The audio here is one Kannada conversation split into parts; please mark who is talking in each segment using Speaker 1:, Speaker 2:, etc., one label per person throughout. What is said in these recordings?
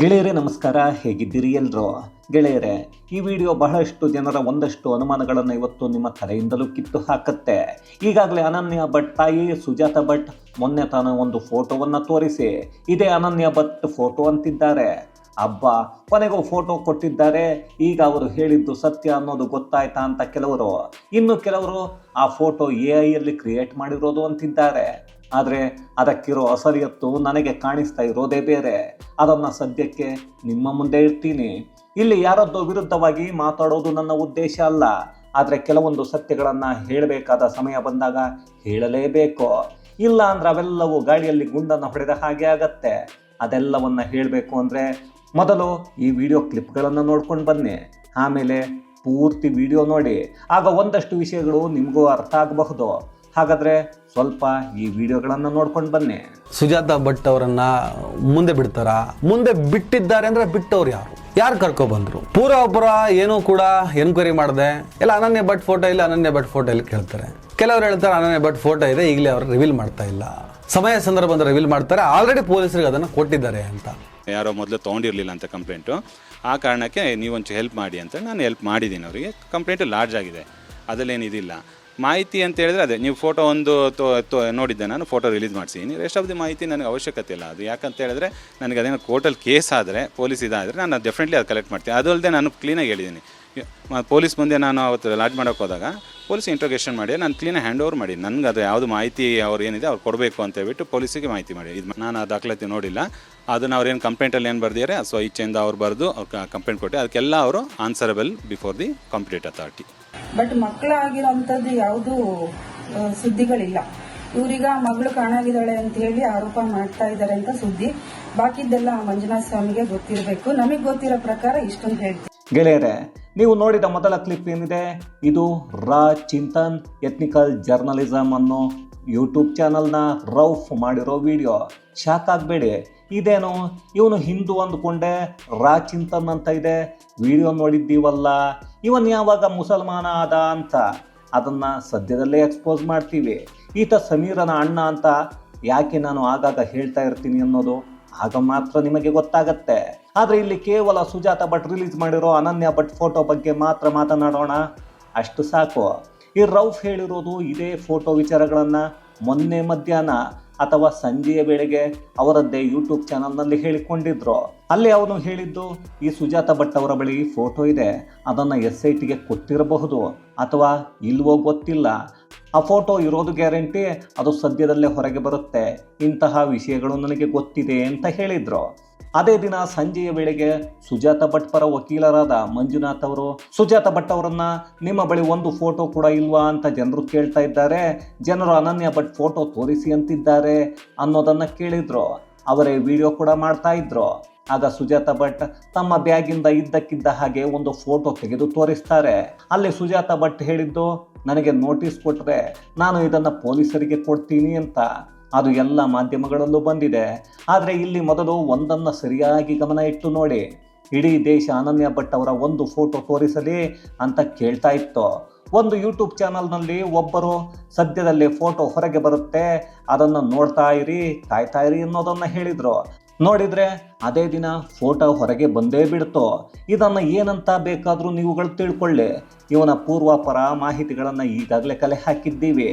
Speaker 1: ಗೆಳೆಯರೇ, ನಮಸ್ಕಾರ. ಹೇಗಿದ್ದೀರಿ ಎಲ್ಲರೂ ಗೆಳೆಯರೇ, ಈ ವಿಡಿಯೋ ಬಹಳಷ್ಟು ಜನರ ಒಂದಷ್ಟು ಅನುಮಾನಗಳನ್ನು ಇವತ್ತು ನಿಮ್ಮ ತಲೆಯಿಂದಲೂ ಕಿತ್ತು ಹಾಕತ್ತೆ. ಈಗಾಗಲೇ ಅನನ್ಯ ಭಟ್ ತಾಯಿ ಸುಜಾತ ಭಟ್ ಮೊನ್ನೆ ತಾನು ಒಂದು ಫೋಟೋವನ್ನು ತೋರಿಸಿ, ಇದೇ ಅನನ್ಯ ಭಟ್ ಫೋಟೋ ಅಂತಿದ್ದಾರೆ. ಅಬ್ಬ, ಕೊನೆಗೂ ಫೋಟೋ ಕೊಟ್ಟಿದ್ದಾರೆ. ಈಗ ಅವರು ಹೇಳಿದ್ದು ಸತ್ಯ ಅನ್ನೋದು ಗೊತ್ತಾಯ್ತಾ ಅಂತ ಕೆಲವರು. ಇನ್ನು ಕೆಲವರು ಆ ಫೋಟೋ ಎ ಐಯಲ್ಲಿ ಕ್ರಿಯೇಟ್ ಮಾಡಿರೋದು ಅಂತಿದ್ದಾರೆ. ಆದರೆ ಅದಕ್ಕಿರೋ ಅಸರಿಯತ್ತು ನನಗೆ ಕಾಣಿಸ್ತಾ ಇರೋದೇ ಬೇರೆ. ಅದನ್ನು ಸದ್ಯಕ್ಕೆ ನಿಮ್ಮ ಮುಂದೆ ಇಡ್ತೀನಿ. ಇಲ್ಲಿ ಯಾರದ್ದೋ ವಿರುದ್ಧವಾಗಿ ಮಾತಾಡೋದು ನನ್ನ ಉದ್ದೇಶ ಅಲ್ಲ. ಆದರೆ ಕೆಲವೊಂದು ಸತ್ಯಗಳನ್ನು ಹೇಳಬೇಕಾದ ಸಮಯ ಬಂದಾಗ ಹೇಳಲೇಬೇಕು. ಇಲ್ಲ ಅಂದ್ರೆ ಅವೆಲ್ಲವೂ ಗಾಳಿಯಲ್ಲಿ ಗುಂಡನ್ನು ಹೊಡೆದ ಹಾಗೆ ಆಗತ್ತೆ. ಅದೆಲ್ಲವನ್ನ ಹೇಳಬೇಕು ಅಂದರೆ ಮೊದಲು ಈ ವಿಡಿಯೋ ಕ್ಲಿಪ್ಗಳನ್ನು ನೋಡ್ಕೊಂಡು ಬನ್ನಿ. ಆಮೇಲೆ ಪೂರ್ತಿ ವಿಡಿಯೋ ನೋಡಿ. ಆಗ ಒಂದಷ್ಟು ವಿಷಯಗಳು ನಿಮಗೂ ಅರ್ಥ ಆಗಬಹುದು. ಹಾಗಾದರೆ ಸ್ವಲ್ಪ ಈ ವಿಡಿಯೋಗಳನ್ನು ನೋಡ್ಕೊಂಡು ಬನ್ನಿ.
Speaker 2: ಸುಜಾತ ಭಟ್ ಅವರನ್ನ ಮುಂದೆ ಬಿಡ್ತಾರಾ? ಮುಂದೆ ಬಿಟ್ಟಿದ್ದಾರೆ ಅಂದ್ರೆ ಬಿಟ್ಟವ್ರು ಯಾರು? ಯಾರು ಕರ್ಕೊ ಬಂದ್ರು? ಪೂರ್ವಾಪುರ ಏನೂ ಕೂಡ ಎನ್ಕ್ವೈರಿ ಮಾಡಿದೆ. ಇಲ್ಲ ಅನನ್ಯ ಭಟ್ ಫೋಟೋ ಇಲ್ಲ ಅನನ್ಯ ಭಟ್ ಫೋಟೋ ಇಲ್ಲಿ ಕೇಳ್ತಾರೆ. ಕೆಲವರು ಹೇಳ್ತಾರೆ ಅನನ್ಯ ಭಟ್ ಫೋಟೋ ಇದೆ ಈಗಲೇ ಅವರು ರಿವೀಲ್ ಮಾಡ್ತಾ ಇಲ್ಲ. ಸಮಯ ಸಂದರ್ಭ ರಿವೀಲ್ ಮಾಡ್ತಾರೆ ಆಲ್ರೆಡಿ ಪೊಲೀಸರಿಗೆ ಅದನ್ನು ಕೊಟ್ಟಿದ್ದಾರೆ ಅಂತ.
Speaker 3: ಯಾರೋ ಮೊದಲು ತೊಗೊಂಡಿರಲಿಲ್ಲ ಅಂತ ಕಂಪ್ಲೇಂಟು ಆ ಕಾರಣಕ್ಕೆ ನೀವೊಂಚು ಹೆಲ್ಪ್ ಮಾಡಿ ಅಂತ ನಾನು ಹೆಲ್ಪ್ ಮಾಡಿದ್ದೀನಿ ಅವರಿಗೆ. ಕಂಪ್ಲೇಂಟು ಲಾರ್ಜ್ ಆಗಿದೆ. ಅದರಲ್ಲೇನು ಇದಿಲ್ಲ. ಮಾಹಿತಿ ಅಂತ ಹೇಳಿದ್ರೆ ಅದೇ, ನೀವು ಫೋಟೋ ಒಂದು ನೋಡಿದ್ದೆ ನಾನು ಫೋಟೋ ರಿಲೀಸ್ ಮಾಡಿಸಿದ್ದೀನಿ ರೆಸ್ಟ್ ಆಫ್ ದಿ ಮಾಹಿತಿ ನನಗೆ ಅವಶ್ಯಕತೆ ಇಲ್ಲ. ಅದು ಯಾಕಂತ ಹೇಳಿದ್ರೆ ನನಗೆ ಅದೇನೋ ಕೋರ್ಟಲ್ಲಿ ಕೇಸ್ ಆದರೆ ಪೊಲೀಸ್ ಇದಾದರೆ ನಾನು ಡೆಫಿನೆಟ್ಲಿ ಅದು ಕಲೆಕ್ಟ್ ಮಾಡ್ತೀನಿ. ಅದು ಅಲ್ಲದೆ ನಾನು ಕ್ಲೀನಾಗಿ ಹೇಳಿದ್ದೀನಿ ಪೊಲೀಸ್ ಮುಂದೆ ನಾನು ಅವತ್ತು ಲಾಡ್ಜ್ ಮಾಡೋಕೆ ಹೋದಾಗ ಪೊಲೀಸ್ ಇಂಟ್ರೋಗೇಷನ್ ಮಾಡಿ, ನಾನು ಕ್ಲೀನಾಗಿ ಹ್ಯಾಂಡ್ ಓವರ್ ಮಾಡಿ ನನಗೆ ಅದು ಯಾವುದು ಮಾಹಿತಿ ಅವ್ರು ಏನಿದೆ ಅವ್ರು ಕೊಡಬೇಕು ಅಂತ ಹೇಳ್ಬಿಟ್ಟು ಪೊಲೀಸಿಗೆ ಮಾಹಿತಿ ಮಾಡಿ. ಇದು ನಾನು ಆ ದಾಖಲಾತಿ ನೋಡಿಲ್ಲ. ಅದನ್ನು ಅವ್ರೇನು ಕಂಪ್ಲೇಂಟಲ್ಲಿ ಏನು ಬರ್ದಿದ್ದಾರೆ, ಸೊ ಈಚೆಯಿಂದ ಅವ್ರು ಬರೆದು ಅವ್ರು ಕಂಪ್ಲೇಂಟ್ ಕೊಟ್ಟು, ಅದಕ್ಕೆಲ್ಲ ಅವರು answerable before the competent authority
Speaker 4: but ಮಕ್ಕಳಾಗಿರೋಂಥದ್ದು ಯಾವುದು ಸುದ್ದಿಗಳಿಲ್ಲ. ಇವ್ರೀಗ ಮಗಳು ಕಾಣಾಗಿದ್ದಾಳೆ ಅಂತ ಹೇಳಿ ಆರೋಪ ಮಾಡ್ತಾ ಇದ್ದಾರೆ ಅಂತ ಸುದ್ದಿ. ಬಾಕಿದ್ದೆಲ್ಲ ಮಂಜುನಾಥ ಸ್ವಾಮಿಗೆ ಗೊತ್ತಿರಬೇಕು. ನಮಗೆ ಗೊತ್ತಿರೋ ಪ್ರಕಾರ ಇಷ್ಟೊಂದು ಹೇಳ್ತೀನಿ
Speaker 1: ಗೆಳೆಯರೆ, ನೀವು ನೋಡಿದ ಮೊದಲ ಕ್ಲಿಪ್ ಏನಿದೆ? ಇದು ರಾ ಚಿಂತನ್ ಎಥ್ನಿಕಲ್ ಜರ್ನಲಿಸಮ್ ಅನ್ನೋ ಯೂಟ್ಯೂಬ್ ಚಾನಲ್ನ ರೌಫ್ ಮಾಡಿರೋ ವಿಡಿಯೋ. ಶಾಕ್ ಆಗಬೇಡಿ ಇದೇನು, ಇವನು ಹಿಂದೂ ಅಂದ್ಕೊಂಡೆ ರಾ ಚಿಂತನ್ ಅಂತ ಇದೆ? ವಿಡಿಯೋ ನೋಡಿದ್ದೀವಲ್ಲ? ಇವನ್ ಯಾವಾಗ ಮುಸಲ್ಮಾನ ಆದ ಅಂತ ಅದನ್ನ ಸದ್ಯದಲ್ಲೇ ಎಕ್ಸ್ಪೋಸ್ ಮಾಡ್ತೀವಿ. ಈತ ಸಮೀರನ ಅಣ್ಣ ಅಂತ ಯಾಕೆ ನಾನು ಆಗಾಗ ಹೇಳ್ತಾ ಇರ್ತೀನಿ ಅನ್ನೋದು ಆಗ ಮಾತ್ರ ನಿಮಗೆ ಗೊತ್ತಾಗತ್ತೆ. ಆದ್ರೆ ಇಲ್ಲಿ ಕೇವಲ ಸುಜಾತ ಭಟ್ ರಿಲೀಸ್ ಮಾಡಿರೋ ಅನನ್ಯ ಭಟ್ ಫೋಟೋ ಬಗ್ಗೆ ಮಾತ್ರ ಮಾತನಾಡೋಣ. ಅಷ್ಟು ಸಾಕು. ಈ ರೌಫ್ ಹೇಳಿರೋದು ಇದೇ ಫೋಟೋ ವಿಚಾರಗಳನ್ನ ಮೊನ್ನೆ ಮಧ್ಯಾಹ್ನ ಅಥವಾ ಸಂಜೆಯ ವೇಳೆಗೆ ಅವರದ್ದೇ ಯೂಟ್ಯೂಬ್ ಚಾನಲ್ನಲ್ಲಿ ಹೇಳಿಕೊಂಡಿದ್ರು. ಅಲ್ಲಿ ಅವನು ಹೇಳಿದ್ದು, ಈ ಸುಜಾತ ಭಟ್ ಅವರ ಬಳಿ ಫೋಟೋ ಇದೆ. ಅದನ್ನು ಎಸ್ ಐ ಟಿಗೆ ಕೊಟ್ಟಿರಬಹುದು ಅಥವಾ ಇಲ್ವೋ ಗೊತ್ತಿಲ್ಲ. ಆ ಫೋಟೋ ಇರೋದು ಗ್ಯಾರಂಟಿ, ಅದು ಸದ್ಯದಲ್ಲೇ ಹೊರಗೆ ಬರುತ್ತೆ. ಇಂತಹ ವಿಷಯಗಳು ನನಗೆ ಗೊತ್ತಿದೆ ಅಂತ ಹೇಳಿದ್ರು. ಅದೇ ದಿನ ಸಂಜೆಯ ವೇಳೆಗೆ ಸುಜಾತ ಭಟ್ ಪರ ವಕೀಲರಾದ ಮಂಜುನಾಥ್ ಅವರು, ಸುಜಾತ ಭಟ್ ಅವರನ್ನ ನಿಮ್ಮ ಬಳಿ ಒಂದು ಫೋಟೋ ಕೂಡ ಇಲ್ವಾ? ಅಂತ ಜನರು ಕೇಳ್ತಾ ಇದ್ದಾರೆ. ಜನರು ಅನನ್ಯ ಭಟ್ ಫೋಟೋ ತೋರಿಸಿ ಅಂತಿದ್ದಾರೆ ಅನ್ನೋದನ್ನ ಕೇಳಿದ್ರು. ಅವರೇ ವಿಡಿಯೋ ಕೂಡ ಮಾಡ್ತಾ ಇದ್ರು. ಆಗ ಸುಜಾತ ಭಟ್ ತಮ್ಮ ಬ್ಯಾಗಿಂದ ಇದ್ದಕ್ಕಿದ್ದ ಹಾಗೆ ಒಂದು ಫೋಟೋ ತೆಗೆದು ತೋರಿಸ್ತಾರೆ. ಅಲ್ಲಿ ಸುಜಾತ ಭಟ್ ಹೇಳಿದ್ದು, ನನಗೆ ನೋಟಿಸ್ ಕೊಟ್ಟರೆ ನಾನು ಇದನ್ನು ಪೊಲೀಸರಿಗೆ ಕೊಡ್ತೀನಿ ಅಂತ. ಅದು ಎಲ್ಲ ಮಾಧ್ಯಮಗಳಲ್ಲೂ ಬಂದಿದೆ. ಆದರೆ ಇಲ್ಲಿ ಮೊದಲು ಒಂದನ್ನು ಸರಿಯಾಗಿ ಗಮನ ಇಟ್ಟು ನೋಡಿ. ಇಡೀ ದೇಶ ಅನನ್ಯ ಭಟ್ ಅವರ ಒಂದು ಫೋಟೋ ತೋರಿಸಲಿ ಅಂತ ಕೇಳ್ತಾ ಇತ್ತು. ಒಂದು ಯೂಟ್ಯೂಬ್ ಚಾನಲ್ನಲ್ಲಿ ಒಬ್ಬರು ಸದ್ಯದಲ್ಲೇ ಫೋಟೋ ಹೊರಗೆ ಬರುತ್ತೆ, ಅದನ್ನು ನೋಡ್ತಾ ಇರಿ, ಕಾಯ್ತಾ ಇರಿ ಅನ್ನೋದನ್ನು ಹೇಳಿದರು. ನೋಡಿದರೆ ಅದೇ ದಿನ ಫೋಟೋ ಹೊರಗೆ ಬಂದೇ ಬಿಡ್ತು. ಇದನ್ನು ಏನಂತ ಬೇಕಾದರೂ ನೀವುಗಳು ತಿಳ್ಕೊಳ್ಳಿ. ಇವನ ಪೂರ್ವಾಪರ ಮಾಹಿತಿಗಳನ್ನು ಈಗಾಗಲೇ ಕಲೆ ಹಾಕಿದ್ದೀವಿ.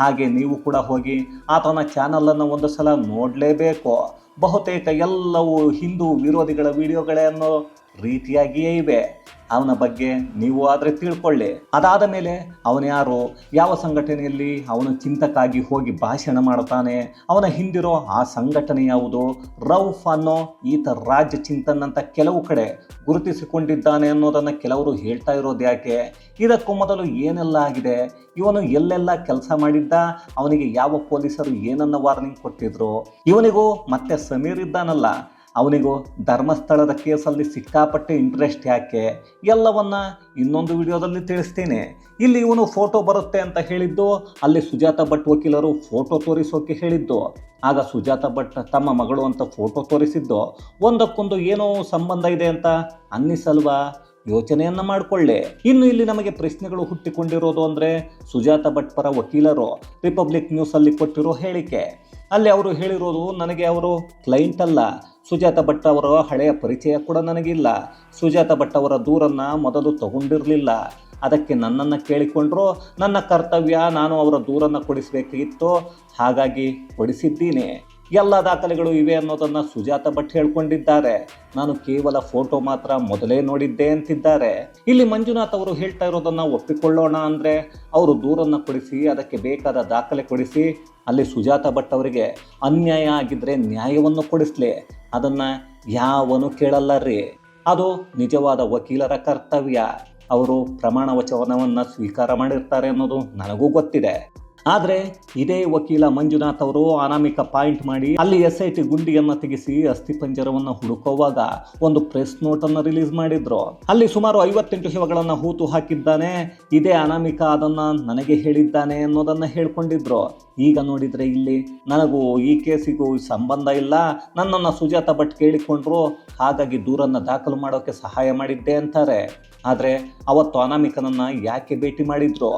Speaker 1: ಹಾಗೆ ನೀವು ಕೂಡ ಹೋಗಿ ಆತನ ಚಾನಲನ್ನು ಒಂದು ಸಲ ನೋಡಲೇಬೇಕು. ಬಹುತೇಕ ಎಲ್ಲವೂ ಹಿಂದೂ ವಿರೋಧಿಗಳ ವಿಡಿಯೋಗಳೇ ಅನ್ನೋ ರೀತಿಯಾಗಿಯೇ ಇವೆ. ಅವನ ಬಗ್ಗೆ ನೀವು ಆದರೆ ತಿಳ್ಕೊಳ್ಳಿ. ಅದಾದ ಮೇಲೆ ಅವನು ಯಾರು? ಯಾವ ಸಂಘಟನೆಯಲ್ಲಿ ಅವನು ಚಿಂತಕಾಗಿ ಹೋಗಿ ಭಾಷಣ ಮಾಡ್ತಾನೆ ಅವನ ಹಿಂದಿರೋ ಆ ಸಂಘಟನೆ ಯಾವುದು? ರೌಫ್ ಅನ್ನೋ ಈತ ರಾಜ್ಯ ಚಿಂತನ್ ಅಂತ ಕೆಲವು ಕಡೆ ಗುರುತಿಸಿಕೊಂಡಿದ್ದಾನೆ ಅನ್ನೋದನ್ನು ಕೆಲವರು ಹೇಳ್ತಾ ಇರೋದು ಯಾಕೆ? ಇದಕ್ಕೂ ಮೊದಲು ಏನೆಲ್ಲ ಆಗಿದೆ? ಇವನು ಎಲ್ಲೆಲ್ಲ ಕೆಲಸ ಮಾಡಿದ್ದ? ಅವನಿಗೆ ಯಾವ ಪೊಲೀಸರು ಏನನ್ನ ವಾರ್ನಿಂಗ್ ಕೊಟ್ಟಿದ್ರು? ಇವನಿಗೂ ಮತ್ತೆ ಸಮೀರ್ ಇದ್ದಾನಲ್ಲ. ಅವನಿಗೂ ಧರ್ಮಸ್ಥಳದ ಕೇಸಲ್ಲಿ ಸಿಕ್ಕಾಪಟ್ಟೆ ಇಂಟ್ರೆಸ್ಟ್ ಯಾಕೆ? ಎಲ್ಲವನ್ನ ಇನ್ನೊಂದು ವಿಡಿಯೋದಲ್ಲಿ ತಿಳಿಸ್ತೀನಿ. ಇಲ್ಲಿ ಇವನು ಫೋಟೋ ಬರುತ್ತೆ ಅಂತ ಹೇಳಿದ್ದು, ಅಲ್ಲಿ ಸುಜಾತ ಭಟ್ ವಕೀಲರು ಫೋಟೋ ತೋರಿಸೋಕೆ ಹೇಳಿದ್ದು. ಆಗ ಸುಜಾತ ಭಟ್ ತಮ್ಮ ಮಗಳು ಅಂತ ಫೋಟೋ ತೋರಿಸಿದ್ದು. ಒಂದಕ್ಕೊಂದು ಏನೋ ಸಂಬಂಧ ಇದೆ ಅಂತ ಅನ್ನಿಸಲ್ವಾ? ಯೋಚನೆಯನ್ನ ಮಾಡಿಕೊಳ್ಳೆ. ಇನ್ನು ಇಲ್ಲಿ ನಮಗೆ ಪ್ರಶ್ನೆಗಳು ಹುಟ್ಟಿಕೊಂಡಿರೋದು ಅಂದ್ರೆ ಸುಜಾತ ಭಟ್ ಪರ ವಕೀಲರು ರಿಪಬ್ಲಿಕ್ ನ್ಯೂಸ್ ಅಲ್ಲಿ ಕೊಟ್ಟಿರೋ ಹೇಳಿಕೆ. ಅಲ್ಲಿ ಅವರು ಹೇಳಿರೋದು, ನನಗೆ ಅವರು ಕ್ಲೈಂಟ್ ಅಲ್ಲ. ಸುಜಾತ ಭಟ್ ಅವರ ಹಳೆಯ ಪರಿಚಯ ಕೂಡ ನನಗಿಲ್ಲ. ಸುಜಾತ ಭಟ್ ಅವರ ದೂರನ್ನ ಮೊದಲು ತಗೊಂಡಿರಲಿಲ್ಲ. ಅದಕ್ಕೆ ನನ್ನನ್ನು ಕೇಳಿಕೊಂಡ್ರು, ನನ್ನ ಕರ್ತವ್ಯ ನಾನು ಅವರ ದೂರನ್ನು ಕೊಡಿಸಬೇಕಿತ್ತು. ಹಾಗಾಗಿ ಕೊಡಿಸಿದ್ದೀನಿ. ಎಲ್ಲ ದಾಖಲೆಗಳು ಇವೆ ಅನ್ನೋದನ್ನು ಸುಜಾತ ಭಟ್ ಹೇಳ್ಕೊಂಡಿದ್ದಾರೆ. ನಾನು ಕೇವಲ ಫೋಟೋ ಮಾತ್ರ ಮೊದಲೇ ನೋಡಿದ್ದೆ ಅಂತಿದ್ದಾರೆ. ಇಲ್ಲಿ ಮಂಜುನಾಥ್ ಅವರು ಹೇಳ್ತಾ ಇರೋದನ್ನ ಒಪ್ಪಿಕೊಳ್ಳೋಣ ಅಂದ್ರೆ ಅವರು ದೂರನ್ನ ಕೊಡಿಸಿ, ಅದಕ್ಕೆ ಬೇಕಾದ ದಾಖಲೆ ಕೊಡಿಸಿ, ಅಲ್ಲಿ ಸುಜಾತ ಭಟ್ ಅವರಿಗೆ ಅನ್ಯಾಯ ಆಗಿದ್ರೆ ನ್ಯಾಯವನ್ನು ಕೊಡಿಸ್ಲಿ. ಅದನ್ನ ಯಾವನು ಕೇಳಲ್ಲ ರೀ. ಅದು ನಿಜವಾದ ವಕೀಲರ ಕರ್ತವ್ಯ. ಅವರು ಪ್ರಮಾಣ ವಚನವನ್ನು ಸ್ವೀಕಾರ ಮಾಡಿರ್ತಾರೆ ಅನ್ನೋದು ನನಗೂ ಗೊತ್ತಿದೆ. ಆದರೆ ಇದೇ ವಕೀಲ ಮಂಜುನಾಥ್ ಅವರು ಅನಾಮಿಕ ಪಾಯಿಂಟ್ ಮಾಡಿ ಅಲ್ಲಿ ಎಸ್ ಐ ಟಿ ಗುಂಡಿಯನ್ನು ತೆಗೆಸಿ ಅಸ್ಥಿಪಂಜರವನ್ನು ಹುಡುಕುವಾಗ ಒಂದು ಪ್ರೆಸ್ ನೋಟ್ ಅನ್ನು ರಿಲೀಸ್ ಮಾಡಿದ್ರು. ಅಲ್ಲಿ ಸುಮಾರು ಐವತ್ತೆಂಟು ಶಿವಗಳನ್ನು ಹೂತು ಹಾಕಿದ್ದಾನೆ, ಇದೇ ಅನಾಮಿಕ ಅದನ್ನ ನನಗೆ ಹೇಳಿದ್ದಾನೆ ಅನ್ನೋದನ್ನ ಹೇಳ್ಕೊಂಡಿದ್ರು. ಈಗ ನೋಡಿದ್ರೆ ಇಲ್ಲಿ ನನಗೂ ಈ ಕೇಸಿಗೂ ಸಂಬಂಧ ಇಲ್ಲ, ನನ್ನನ್ನು ಸುಜಾತ ಭಟ್ ಕೇಳಿಕೊಂಡ್ರು, ಹಾಗಾಗಿ ದೂರನ್ನು ದಾಖಲು ಮಾಡೋಕೆ ಸಹಾಯ ಮಾಡಿದ್ದೆ ಅಂತಾರೆ. ಆದರೆ ಅವತ್ತು ಅನಾಮಿಕನನ್ನು ಯಾಕೆ ಭೇಟಿ ಮಾಡಿದ್ರು?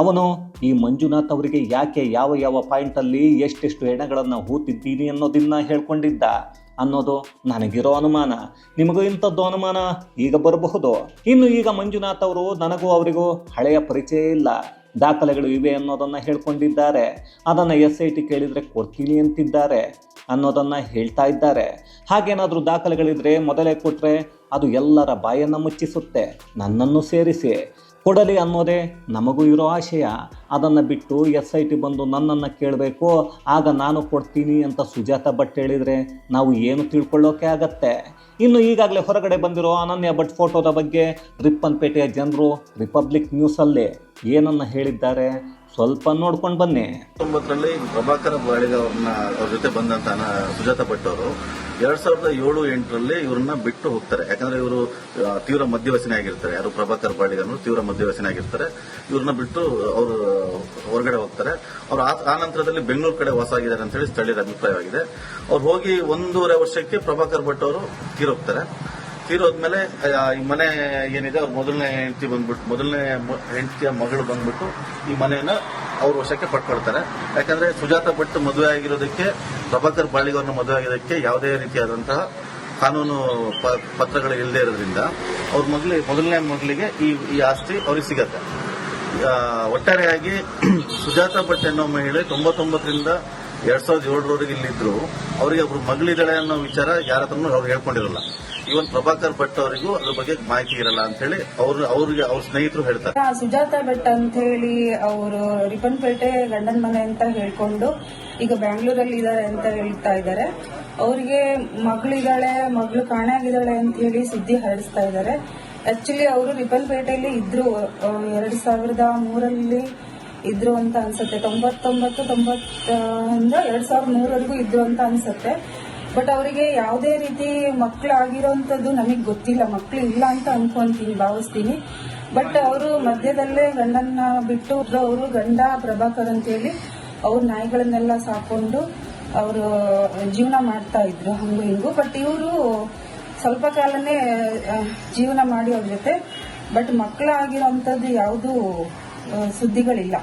Speaker 1: ಅವನು, ಈ ಮಂಜುನಾಥ್ ಅವರಿಗೆ ಯಾಕೆ ಯಾವ ಯಾವ ಪಾಯಿಂಟಲ್ಲಿ ಎಷ್ಟೆಷ್ಟು ಹೆಣಗಳನ್ನು ಹೂತಿದ್ದೀನಿ ಅನ್ನೋದನ್ನ ಹೇಳ್ಕೊಂಡಿದ್ದ? ಅನ್ನೋದು ನನಗಿರೋ ಅನುಮಾನ. ನಿಮಗೂ ಇಂಥದ್ದು ಅನುಮಾನ? ಈಗ ಬರಬಹುದು. ಇನ್ನು ಈಗ ಮಂಜುನಾಥ್ ಅವರು ನನಗೂ ಅವರಿಗೂ ಹಳೆಯ ಪರಿಚಯ ಇಲ್ಲ. ದಾಖಲೆಗಳು ಇವೆ ಅನ್ನೋದನ್ನು ಹೇಳ್ಕೊಂಡಿದ್ದಾರೆ. ಅದನ್ನು ಎಸ್ ಐ ಟಿ ಕೇಳಿದರೆ ಕೊಡ್ತೀನಿ ಅಂತಿದ್ದಾರೆ ಅನ್ನೋದನ್ನು ಹೇಳ್ತಾ ಇದ್ದಾರೆ. ಹಾಗೇನಾದರೂ ದಾಖಲೆಗಳಿದ್ರೆ ಮೊದಲೇ ಕೊಟ್ಟರೆ ಅದು ಎಲ್ಲರ ಬಾಯನ್ನು ಮುಚ್ಚಿಸುತ್ತೆ. ನನ್ನನ್ನು ಸೇರಿಸಿ. ಕೊಡಲಿ ಅನ್ನೋದೇ ನಮಗೂ ಇರೋ ಆಶಯ. ಅದನ್ನು ಬಿಟ್ಟು ಎಸ್ ಐ ಟಿ ಬಂದು ನನ್ನನ್ನು ಕೇಳಬೇಕು. ಆಗ ನಾನು ಕೊಡ್ತೀನಿ ಅಂತ ಸುಜಾತ ಭಟ್ ಹೇಳಿದರೆ ನಾವು ಏನು ತಿಳ್ಕೊಳ್ಳೋಕೆ ಆಗತ್ತೆ? ಇನ್ನು ಈಗಾಗಲೇ ಹೊರಗಡೆ ಬಂದಿರೋ ಅನನ್ಯ ಭಟ್ ಫೋಟೋದ ಬಗ್ಗೆ ರಿಪ್ಪನ್ಪೇಟೆಯ ಜನರು ರಿಪಬ್ಲಿಕ್ ನ್ಯೂಸಲ್ಲಿ ಏನನ್ನು ಹೇಳಿದ್ದಾರೆ? ಸ್ವಲ್ಪ ನೋಡ್ಕೊಂಡು ಬನ್ನಿ.
Speaker 5: ತೊಂಬತ್ತರಲ್ಲಿ ಪ್ರಭಾಕರ ಬಾಳಿಗ ಅವ್ರನ್ನ ಅವ್ರ ಜೊತೆ ಬಂದಂತ ಸುಜಾತ ಭಟ್ ಅವರು ಎರಡ್ ಸಾವಿರದ ಏಳು, ಎಂಟರಲ್ಲಿ ಇವ್ರನ್ನ ಬಿಟ್ಟು ಹೋಗ್ತಾರೆ. ಯಾಕಂದ್ರೆ ಇವರು ತೀವ್ರ ಮಧ್ಯವಸನೆ ಆಗಿರ್ತಾರೆ. ಯಾರು ಪ್ರಭಾಕರ್ ಬಾಳಿಗ ಅನ್ನೋರು ತೀವ್ರ ಮಧ್ಯವಸನೆ ಆಗಿರ್ತಾರೆ. ಇವ್ರನ್ನ ಬಿಟ್ಟು ಅವರು ಹೊರಗಡೆ ಹೋಗ್ತಾರೆ. ಅವ್ರು ಆ ನಂತರದಲ್ಲಿ ಬೆಂಗಳೂರು ಕಡೆ ವಾಸ ಆಗಿದ್ದಾರೆ ಅಂತ ಹೇಳಿ ಸ್ಥಳೀಯರ ಅಭಿಪ್ರಾಯವಾಗಿದೆ. ಅವ್ರು ಹೋಗಿ ಒಂದೂವರೆ ವರ್ಷಕ್ಕೆ ಪ್ರಭಾಕರ್ ಭಟ್ ಅವರು ತೀರೋಗ್ತಾರೆ. ತೀರೋದ್ಮೇಲೆ ಈ ಮನೆ ಏನಿದೆ, ಅವ್ರ ಮೊದಲನೇ ಹೆಂಡತಿ ಬಂದ್ಬಿಟ್ಟು ಮೊದಲನೇ ಹೆಂಡತಿಯ ಮಗಳು ಬಂದ್ಬಿಟ್ಟು ಈ ಮನೆಯನ್ನ ಅವ್ರ ವಶಕ್ಕೆ ಪಡ್ಕೊಳ್ತಾರೆ. ಯಾಕಂದ್ರೆ ಸುಜಾತ ಭಟ್ ಮದುವೆ ಆಗಿರೋದಕ್ಕೆ, ಪ್ರಭಾಕರ್ ಬಾಳಿಗವ್ರನ್ನ ಮದುವೆ ಆಗಿರೋದಕ್ಕೆ ಯಾವುದೇ ರೀತಿಯಾದಂತಹ ಕಾನೂನು ಪತ್ರಗಳು ಇಲ್ಲದೆ ಇರೋದ್ರಿಂದ ಅವ್ರ ಮಗಳ, ಮೊದಲನೇ ಮಗಳಿಗೆ ಈ ಈ ಆಸ್ತಿ ಅವ್ರಿಗೆ ಸಿಗತ್ತೆ. ಒಟ್ಟಾರೆಯಾಗಿ ಸುಜಾತ ಭಟ್ ಅನ್ನೋ ಮಹಿಳೆ ತೊಂಬತ್ತೊಂಬತ್ತರಿಂದ ಎರಡ್ ಸಾವಿರದ ಏಳರವರೆಗೆ ಇಲ್ಲಿದ್ರು, ಅವರಿಗೆ ಒಬ್ರು ಮಗಳಿದ್ದಾಳೆ ಅನ್ನೋ ವಿಚಾರ ಯಾರ ಹತ್ರನೂ ಅವ್ರು ಹೇಳ್ಕೊಂಡಿರಲ್ಲ. ಇವನ್ ಪ್ರಭಾಕರ್ ಭಟ್ ಅವರಿಗೂ ಅದ್ರ ಬಗ್ಗೆ ಮಾಹಿತಿ ಇರಲ್ಲ ಅಂತ ಹೇಳಿ ಅವ್ರು ಅವ್ರಿಗೆ ಅವ್ರ ಸ್ನೇಹಿತರು ಹೇಳ್ತಾರೆ.
Speaker 4: ಸುಜಾತ ಭಟ್ ಅಂತ ಹೇಳಿ ಅವರು ರಿಪನ್ಪೇಟೆ ಗಂಡನ ಮನೆ ಅಂತ ಹೇಳ್ಕೊಂಡು ಈಗ ಬ್ಯಾಂಗ್ಳೂರಲ್ಲಿ ಇದ್ದಾರೆ ಅಂತ ಹೇಳ್ತಾ ಇದ್ದಾರೆ. ಅವರಿಗೆ ಮಗಳಿದ್ದಾಳೆ, ಮಗಳು ಕಾಣಾಗಿದ್ದಾಳೆ ಅಂತ ಹೇಳಿ ಸುದ್ದಿ ಹರಡಿಸ್ತಾ ಇದ್ದಾರೆ. ಆಕ್ಚುಲಿ ಅವರು ರಿಪನ್ಪೇಟೆಯಲ್ಲಿ ಇದ್ರು ಎರಡ್ ಸಾವಿರದ ಮೂರಲ್ಲಿ ಇದ್ರು ಅಂತ ಅನ್ಸುತ್ತೆ. ತೊಂಬತ್ತೊಂಬತ್ತು, ತೊಂಬತ್ತಿಂದ, ಎರಡ್ ಸಾವಿರದ ಮೂರವರೆಗೂ ಇದ್ರು ಅಂತ ಅನ್ಸುತ್ತೆ. ಬಟ್ ಅವರಿಗೆ ಯಾವುದೇ ರೀತಿ ಮಕ್ಕಳು ಆಗಿರೋಂಥದ್ದು ನಮಗೆ ಗೊತ್ತಿಲ್ಲ. ಮಕ್ಕಳು ಇಲ್ಲ ಅಂತ ಅನ್ಕೊಂತೀನಿ, ಭಾವಿಸ್ತೀನಿ. ಬಟ್ ಅವರು ಮಧ್ಯದಲ್ಲೇ ಗಂಡನ್ನ ಬಿಟ್ಟು ಅವರು ಗಂಡ ಪ್ರಭಾಕರ್ ಅಂತೇಳಿ ಅವ್ರ ನಾಯಿಗಳನ್ನೆಲ್ಲ ಸಾಕೊಂಡು ಅವರು ಜೀವನ ಮಾಡ್ತಾ ಇದ್ರು ಹಂಗು ಹಿಂಗು ಬಟ್ ಇವರು ಸ್ವಲ್ಪ ಕಾಲನೇ ಜೀವನ ಮಾಡಿ ಅವ್ರ ಜೊತೆ. ಬಟ್ ಮಕ್ಕಳಾಗಿರೋಂಥದ್ದು ಯಾವುದೂ ಸುದ್ದಿಗಳಿಲ್ಲ.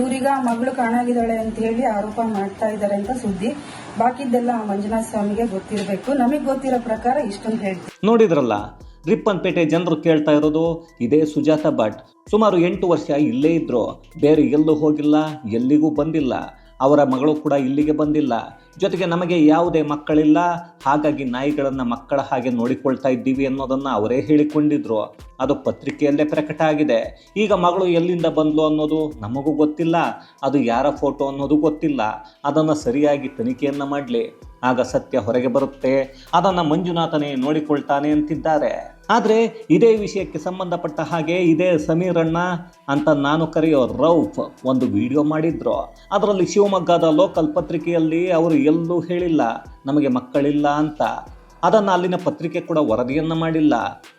Speaker 4: ಇವರೀಗ ಮಗಳು ಕಾಣಾಗಿದ್ದಾಳೆ ಅಂತ ಹೇಳಿ ಆರೋಪ ಮಾಡ್ತಾ ಇದ್ದಾರೆ ಅಂತ ಸುದ್ದಿ. ಬಾಕಿದ್ದೆಲ್ಲ ಮಂಜುನಾಥ ಸ್ವಾಮಿಗೆ ಗೊತ್ತಿರಬೇಕು. ನಮಗೆ ಗೊತ್ತಿರೋ ಪ್ರಕಾರ ಇಷ್ಟೊಂದು ಹೇಳ್ತೀವಿ.
Speaker 1: ನೋಡಿದ್ರಲ್ಲ, ರಿಪ್ಪನ್ಪೇಟೆ ಜನರು ಕೇಳ್ತಾ ಇರೋದು, ಇದೇ ಸುಜಾತ ಭಟ್. ಸುಮಾರು ಎಂಟು ವರ್ಷ ಇಲ್ಲೇ ಇದ್ರು ಬೇರೆ ಎಲ್ಲೂ ಹೋಗಿಲ್ಲ, ಎಲ್ಲಿಗೂ ಬಂದಿಲ್ಲ. ಅವರ ಮಗಳು ಕೂಡ ಇಲ್ಲಿಗೆ ಬಂದಿಲ್ಲ. ಜೊತೆಗೆ ನಮಗೆ ಯಾವುದೇ ಮಕ್ಕಳಿಲ್ಲ. ಹಾಗಾಗಿ ನಾಯಿಗಳನ್ನು ಮಕ್ಕಳ ಹಾಗೆ ನೋಡಿಕೊಳ್ತಾ ಇದ್ದೀವಿ ಅನ್ನೋದನ್ನು ಅವರೇ ಹೇಳಿಕೊಂಡಿದ್ರು. ಅದು ಪತ್ರಿಕೆಯಲ್ಲೇ ಪ್ರಕಟ ಆಗಿದೆ. ಈಗ ಮಗಳು ಎಲ್ಲಿಂದ ಬಂದ್ಲು ಅನ್ನೋದು ನಮಗೂ ಗೊತ್ತಿಲ್ಲ. ಅದು ಯಾರ ಫೋಟೋ ಅನ್ನೋದು ಗೊತ್ತಿಲ್ಲ. ಅದನ್ನು ಸರಿಯಾಗಿ ತನಿಖೆಯನ್ನು ಮಾಡಲಿ. ಆಗ ಸತ್ಯ ಹೊರಗೆ ಬರುತ್ತೆ. ಅದನ್ನು ಮಂಜುನಾಥನೇ ನೋಡಿಕೊಳ್ತಾನೆ ಅಂತಿದ್ದಾರೆ. ಆದರೆ ಇದೇ ವಿಷಯಕ್ಕೆ ಸಂಬಂಧಪಟ್ಟ ಹಾಗೆ ಇದೇ ಸಮೀರಣ್ಣ ಅಂತ ನಾನು ಕರೆಯೋ ರೌಫ್ ಒಂದು ವಿಡಿಯೋ ಮಾಡಿದ್ರು. ಅದರಲ್ಲಿ ಶಿವಮೊಗ್ಗದ ಲೋಕಲ್ ಪತ್ರಿಕೆಯಲ್ಲಿ ಅವರು ಎಲ್ಲೂ ಹೇಳಿಲ್ಲ, ನಮಗೆ ಮಕ್ಕಳಿಲ್ಲ ಅಂತ. ಅದನ್ನು ಅಲ್ಲಿನ ಪತ್ರಿಕೆ ಕೂಡ ವರದಿಯನ್ನು ಮಾಡಿಲ್ಲ.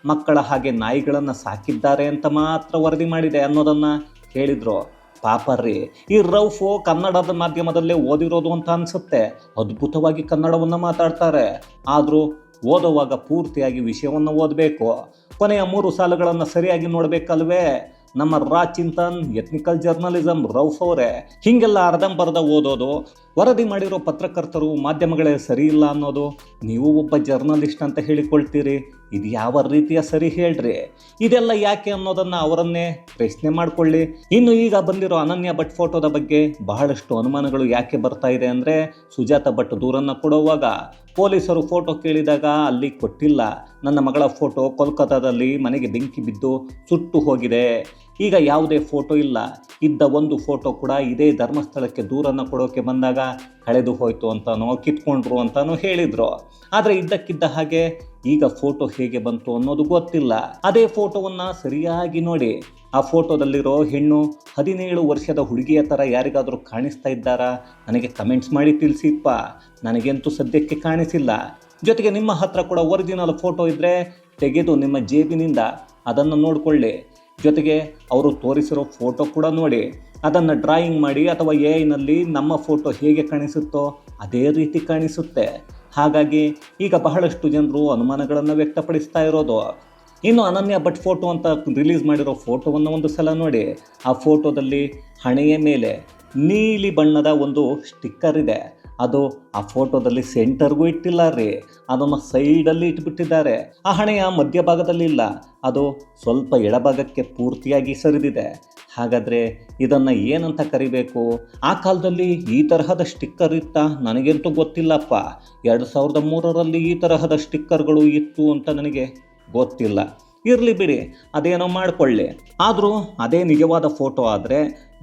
Speaker 1: ಮಕ್ಕಳ ಹಾಗೆ ನಾಯಿಗಳನ್ನು ಸಾಕಿದ್ದಾರೆ ಅಂತ ಮಾತ್ರ ವರದಿ ಮಾಡಿದೆ ಅನ್ನೋದನ್ನು ಹೇಳಿದರು. ಪಾಪರ್ರಿ ಈ ರೌಫು ಕನ್ನಡದ ಮಾಧ್ಯಮದಲ್ಲೇ ಓದಿರೋದು ಅಂತ ಅನಿಸುತ್ತೆ. ಅದ್ಭುತವಾಗಿ ಕನ್ನಡವನ್ನು ಮಾತಾಡ್ತಾರೆ. ಆದರೂ ಓದುವಾಗ ಪೂರ್ತಿಯಾಗಿ ವಿಷಯವನ್ನು ಓದಬೇಕು. ಕೊನೆಯ ಮೂರು ಸಾಲುಗಳನ್ನು ಸರಿಯಾಗಿ ನೋಡಬೇಕಲ್ವೇ? ನಮ್ಮ ರಾ ಚಿಂತನ್ ಎಥ್ನಿಕಲ್ ಜರ್ನಲಿಸಮ್ ರೌಫ್ ಅವರೇ, ಹೀಗೆಲ್ಲ ಅರ್ಧಂಬರ್ಧ ಓದೋದು, ವರದಿ ಮಾಡಿರೋ ಪತ್ರಕರ್ತರು ಮಾಧ್ಯಮಗಳೇ ಸರಿ ಇಲ್ಲ ಅನ್ನೋದು, ನೀವು ಒಬ್ಬ ಜರ್ನಲಿಸ್ಟ್ ಅಂತ ಹೇಳಿಕೊಳ್ತೀರಿ. ಇದು ಯಾವ ರೀತಿಯ ಸರಿ ಹೇಳ್ರಿ? ಇದೆಲ್ಲ ಯಾಕೆ ಅನ್ನೋದನ್ನು ಅವರನ್ನೇ ಪ್ರಶ್ನೆ ಮಾಡಿಕೊಳ್ಳಿ. ಇನ್ನು ಈಗ ಬಂದಿರೋ ಅನನ್ಯ ಭಟ್ ಫೋಟೋದ ಬಗ್ಗೆ ಬಹಳಷ್ಟು ಅನುಮಾನಗಳು ಯಾಕೆ ಬರ್ತಾ ಇದೆ ಅಂದರೆ ಸುಜಾತ ಭಟ್ ದೂರನ್ನು ಕೊಡುವಾಗ ಪೊಲೀಸರು ಫೋಟೋ ಕೇಳಿದಾಗ ಅಲ್ಲಿ ಕೊಟ್ಟಿಲ್ಲ. ನನ್ನ ಮಗಳ ಫೋಟೋ ಕೋಲ್ಕತ್ತಾದಲ್ಲಿ ಮನೆಗೆ ಬೆಂಕಿ ಬಿದ್ದು ಸುಟ್ಟು ಹೋಗಿದೆ. ಈಗ ಯಾವುದೇ ಫೋಟೋ ಇಲ್ಲ. ಇದ್ದ ಒಂದು ಫೋಟೋ ಕೂಡ ಇದೇ ಧರ್ಮಸ್ಥಳಕ್ಕೆ ದೂರನ್ನು ಕೊಡೋಕೆ ಬಂದಾಗ ಕಳೆದು ಹೋಯಿತು ಅಂತನೋ, ಕಿತ್ಕೊಂಡ್ರು ಅಂತನೋ ಹೇಳಿದ್ರು. ಆದರೆ ಇದ್ದಕ್ಕಿದ್ದ ಹಾಗೆ ಈಗ ಫೋಟೋ ಹೇಗೆ ಬಂತು ಅನ್ನೋದು ಗೊತ್ತಿಲ್ಲ. ಅದೇ ಫೋಟೋವನ್ನು ಸರಿಯಾಗಿ ನೋಡಿ. ಆ ಫೋಟೋದಲ್ಲಿರೋ ಹೆಣ್ಣು ಹದಿನೇಳು ವರ್ಷದ ಹುಡುಗಿಯ ಥರ ಯಾರಿಗಾದರೂ ಕಾಣಿಸ್ತಾ ಇದ್ದಾರಾ? ನನಗೆ ಕಮೆಂಟ್ಸ್ ಮಾಡಿ ತಿಳಿಸಿಪ್ಪ. ನನಗಂತೂ ಸದ್ಯಕ್ಕೆ ಕಾಣಿಸಿಲ್ಲ. ಜೊತೆಗೆ ನಿಮ್ಮ ಹತ್ರ ಕೂಡ ಒರಿಜಿನಲ್ ಫೋಟೋ ಇದ್ದರೆ ತೆಗೆದು ನಿಮ್ಮ ಜೇಬಿನಿಂದ ಅದನ್ನು ನೋಡಿಕೊಳ್ಳಿ. ಜೊತೆಗೆ ಅವರು ತೋರಿಸಿರೋ ಫೋಟೋ ಕೂಡ ನೋಡಿ, ಅದನ್ನು ಡ್ರಾಯಿಂಗ್ ಮಾಡಿ ಅಥವಾ ಎ ಐನಲ್ಲಿ ನಮ್ಮ ಫೋಟೋ ಹೇಗೆ ಕಾಣಿಸುತ್ತೋ ಅದೇ ರೀತಿ ಕಾಣಿಸುತ್ತೆ. ಹಾಗಾಗಿ ಈಗ ಬಹಳಷ್ಟು ಜನರು ಅನುಮಾನಗಳನ್ನು ವ್ಯಕ್ತಪಡಿಸ್ತಾ ಇರೋದು. ಇನ್ನು ಅನನ್ಯ ಭಟ್ ಫೋಟೋ ಅಂತ ರಿಲೀಸ್ ಮಾಡಿರೋ ಫೋಟೋವನ್ನು ಒಂದು ಸಲ ನೋಡಿ. ಆ ಫೋಟೋದಲ್ಲಿ ಹಣೆಯ ಮೇಲೆ ನೀಲಿ ಬಣ್ಣದ ಒಂದು ಸ್ಟಿಕ್ಕರ್ ಇದೆ. ಅದು ಆ ಫೋಟೋದಲ್ಲಿ ಸೆಂಟರ್ಗೂ ಇಟ್ಟಿಲ್ಲ ರೀ. ಅದನ್ನು ಸೈಡಲ್ಲಿ ಇಟ್ಬಿಟ್ಟಿದ್ದಾರೆ. ಆ ಹಣೆಯ ಮಧ್ಯಭಾಗದಲ್ಲಿ ಇಲ್ಲ. ಅದು ಸ್ವಲ್ಪ ಎಡಭಾಗಕ್ಕೆ ಪೂರ್ತಿಯಾಗಿ ಸರಿದಿದೆ. ಹಾಗಾದರೆ ಇದನ್ನು ಏನಂತ ಕರಿಬೇಕು? ಆ ಕಾಲದಲ್ಲಿ ಈ ತರಹದ ಸ್ಟಿಕ್ಕರ್ ಇತ್ತ? ನನಗಂತೂ ಗೊತ್ತಿಲ್ಲಪ್ಪ. ಎರಡು ಸಾವಿರದ ಮೂರರಲ್ಲಿ ಈ ತರಹದ ಸ್ಟಿಕ್ಕರ್ಗಳು ಇತ್ತು ಅಂತ ನನಗೆ ಗೊತ್ತಿಲ್ಲ. ಇರಲಿ ಬಿಡಿ, ಅದೇನೋ ಮಾಡಿಕೊಳ್ಳಿ. ಆದರೂ ಅದೇ ನಿಜವಾದ ಫೋಟೋ ಆದರೆ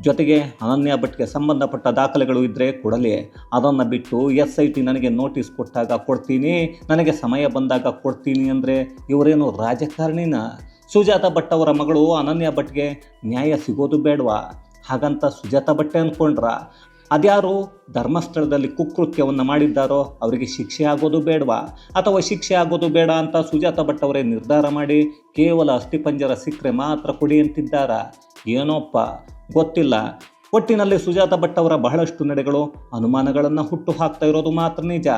Speaker 1: ಜೊತೆಗೆ ಅನನ್ಯ ಭಟ್ಗೆ ಸಂಬಂಧಪಟ್ಟ ದಾಖಲೆಗಳು ಇದ್ದರೆ ಕೊಡಲಿ. ಅದನ್ನು ಬಿಟ್ಟು ಎಸ್ ಐ ಟಿ ನನಗೆ ನೋಟಿಸ್ ಕೊಟ್ಟಾಗ ಕೊಡ್ತೀನಿ, ನನಗೆ ಸಮಯ ಬಂದಾಗ ಕೊಡ್ತೀನಿ ಅಂದರೆ ಇವರೇನು ರಾಜಕಾರಣಿನ? ಸುಜಾತ ಭಟ್ ಅವರ ಮಗಳು ಅನನ್ಯ ಭಟ್ಗೆ ನ್ಯಾಯ ಸಿಗೋದು ಬೇಡವಾ? ಹಾಗಂತ ಸುಜಾತ ಭಟ್ಟೆ ಅಂದ್ಕೊಂಡ್ರ ಅದ್ಯಾರು ಧರ್ಮಸ್ಥಳದಲ್ಲಿ ಕುಕೃತ್ಯವನ್ನು ಮಾಡಿದ್ದಾರೋ ಅವರಿಗೆ ಶಿಕ್ಷೆ ಆಗೋದು ಬೇಡವಾ? ಅಥವಾ ಶಿಕ್ಷೆ ಆಗೋದು ಬೇಡ ಅಂತ ಸುಜಾತ ಭಟ್ ಅವರೇ ನಿರ್ಧಾರ ಮಾಡಿ ಕೇವಲ ಅಸ್ಥಿಪಂಜರ ಸಿಕ್ಕರೆ ಮಾತ್ರ ಕೊಡಿ ಅಂತಿದ್ದಾರ? ಏನೋಪ್ಪ, ಗೊತ್ತಿಲ್ಲ. ಒಟ್ಟಿನಲ್ಲಿ ಸುಜಾತ ಭಟ್ ಅವರ ಬಹಳಷ್ಟು ನಡೆಗಳು ಅನುಮಾನಗಳನ್ನು ಹುಟ್ಟು ಹಾಕ್ತಾ ಇರೋದು ಮಾತ್ರ ನಿಜ.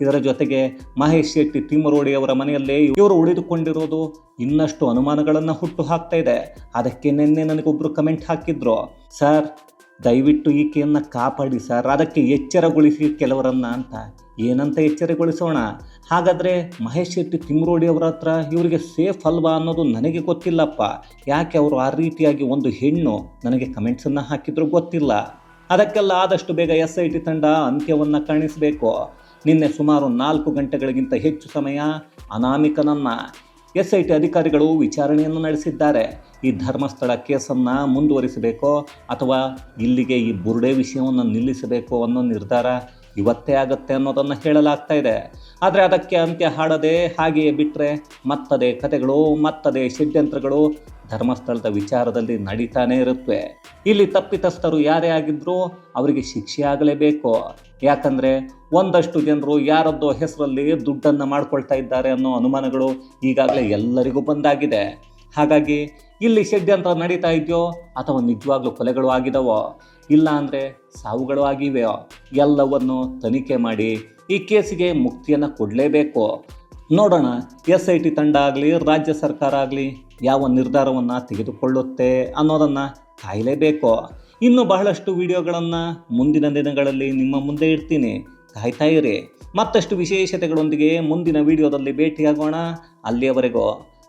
Speaker 1: ಇದರ ಜೊತೆಗೆ ಮಹೇಶ್ ಶೆಟ್ಟಿ ತಿಮ್ಮರೋಡಿ ಅವರ ಮನೆಯಲ್ಲೇ ಇವರು ಉಳಿದುಕೊಂಡಿರೋದು ಇನ್ನಷ್ಟು ಅನುಮಾನಗಳನ್ನು ಹುಟ್ಟು ಹಾಕ್ತಾ ಇದೆ. ಅದಕ್ಕೆ ನಿನ್ನೆ ನನಗೊಬ್ಬರು ಕಮೆಂಟ್ ಹಾಕಿದ್ರು. ಸರ್ ದಯವಿಟ್ಟು ಈಕೆಯನ್ನು ಕಾಪಾಡಿ ಸರ್. ಅದಕ್ಕೆ ಎಚ್ಚರಗೊಳಿಸಿ ಕೆಲವರನ್ನ ಅಂತ. ಏನಂತ ಎಚ್ಚರಗೊಳಿಸೋಣ? ಹಾಗಾದರೆ ಮಹೇಶ್ ಶೆಟ್ಟಿ ತಿಮ್ರೋಡಿ ಅವರ ಹತ್ರ ಇವರಿಗೆ ಸೇಫ್ ಅಲ್ವಾ ಅನ್ನೋದು ನನಗೆ ಗೊತ್ತಿಲ್ಲಪ್ಪ. ಯಾಕೆ ಅವರು ಆ ರೀತಿಯಾಗಿ ಒಂದು ಹೆಣ್ಣು? ನನಗೆ ಕಮೆಂಟ್ಸನ್ನು ಹಾಕಿದ್ರು ಗೊತ್ತಿಲ್ಲ. ಅದಕ್ಕೆಲ್ಲ ಆದಷ್ಟು ಬೇಗ ಎಸ್ ಐ ಟಿ ತಂಡ ಅಂತ್ಯವನ್ನು ಕಾಣಿಸಬೇಕು. ನಿನ್ನೆ ಸುಮಾರು ನಾಲ್ಕು ಗಂಟೆಗಳಿಗಿಂತ ಹೆಚ್ಚು ಸಮಯ ಅನಾಮಿಕನನ್ನು. ಎಸ್ ಐ ಟಿ ಅಧಿಕಾರಿಗಳು ವಿಚಾರಣೆಯನ್ನು ನಡೆಸಿದ್ದಾರೆ. ಈ ಧರ್ಮಸ್ಥಳ ಕೇಸನ್ನು ಮುಂದುವರಿಸಬೇಕೋ ಅಥವಾ ಇಲ್ಲಿಗೆ ಈ ಬುರುಡೆ ವಿಷಯವನ್ನು ನಿಲ್ಲಿಸಬೇಕೋ ಅನ್ನೋ ನಿರ್ಧಾರ ಇವತ್ತೇ ಆಗತ್ತೆ ಅನ್ನೋದನ್ನು ಹೇಳಲಾಗ್ತಾ ಇದೆ. ಆದರೆ ಅದಕ್ಕೆ ಅಂತ್ಯ ಹಾಡದೆ ಹಾಗೆಯೇ ಬಿಟ್ಟರೆ ಮತ್ತದೇ ಕಥೆಗಳು, ಮತ್ತದೇ ಷಡ್ಯಂತ್ರಗಳು ಧರ್ಮಸ್ಥಳದ ವಿಚಾರದಲ್ಲಿ ನಡೀತಾನೇ ಇರುತ್ತವೆ ಇಲ್ಲಿ ತಪ್ಪಿತಸ್ಥರು ಯಾರೇ ಆಗಿದ್ರೂ ಅವರಿಗೆ ಶಿಕ್ಷೆ ಆಗಲೇಬೇಕು. ಯಾಕಂದರೆ ಒಂದಷ್ಟು ಜನರು ಯಾರದ್ದೋ ಹೆಸರಲ್ಲಿ ದುಡ್ಡನ್ನು ಮಾಡ್ಕೊಳ್ತಾ ಇದ್ದಾರೆ ಅನ್ನೋ ಅನುಮಾನಗಳು ಈಗಾಗಲೇ ಎಲ್ಲರಿಗೂ ಬಂದಾಗಿದೆ. ಹಾಗಾಗಿ ಇಲ್ಲಿ ಷಡ್ಯಂತ್ರ ನಡೀತಾ ಇದೆಯೋ ಅಥವಾ ನಿಜವಾಗ್ಲೂ ಕೊಲೆಗಳು ಆಗಿದವೋ? ಇಲ್ಲ ಅಂದರೆ ಸಾವುಗಳು ಆಗಿವೆಯೋ? ಎಲ್ಲವನ್ನು ತನಿಖೆ ಮಾಡಿ ಈ ಕೇಸಿಗೆ ಮುಕ್ತಿಯನ್ನು ಕೊಡಲೇಬೇಕು. ನೋಡೋಣ, ಎಸ್ ಐ ಟಿ ತಂಡ ಆಗಲಿ, ರಾಜ್ಯ ಸರ್ಕಾರ ಆಗಲಿ ಯಾವ ನಿರ್ಧಾರವನ್ನು ತೆಗೆದುಕೊಳ್ಳುತ್ತೆ ಅನ್ನೋದನ್ನು ಕಾಯಲೇಬೇಕು. ಇನ್ನು ಬಹಳಷ್ಟು ವಿಡಿಯೋಗಳನ್ನು ಮುಂದಿನ ದಿನಗಳಲ್ಲಿ ನಿಮ್ಮ ಮುಂದೆ ಇಡ್ತೀನಿ. ಕಾಯ್ತಾ ಇರಿ. ಮತ್ತಷ್ಟು ವಿಶೇಷತೆಗಳೊಂದಿಗೆ ಮುಂದಿನ ವಿಡಿಯೋದಲ್ಲಿ ಭೇಟಿಯಾಗೋಣ. ಅಲ್ಲಿಯವರೆಗೂ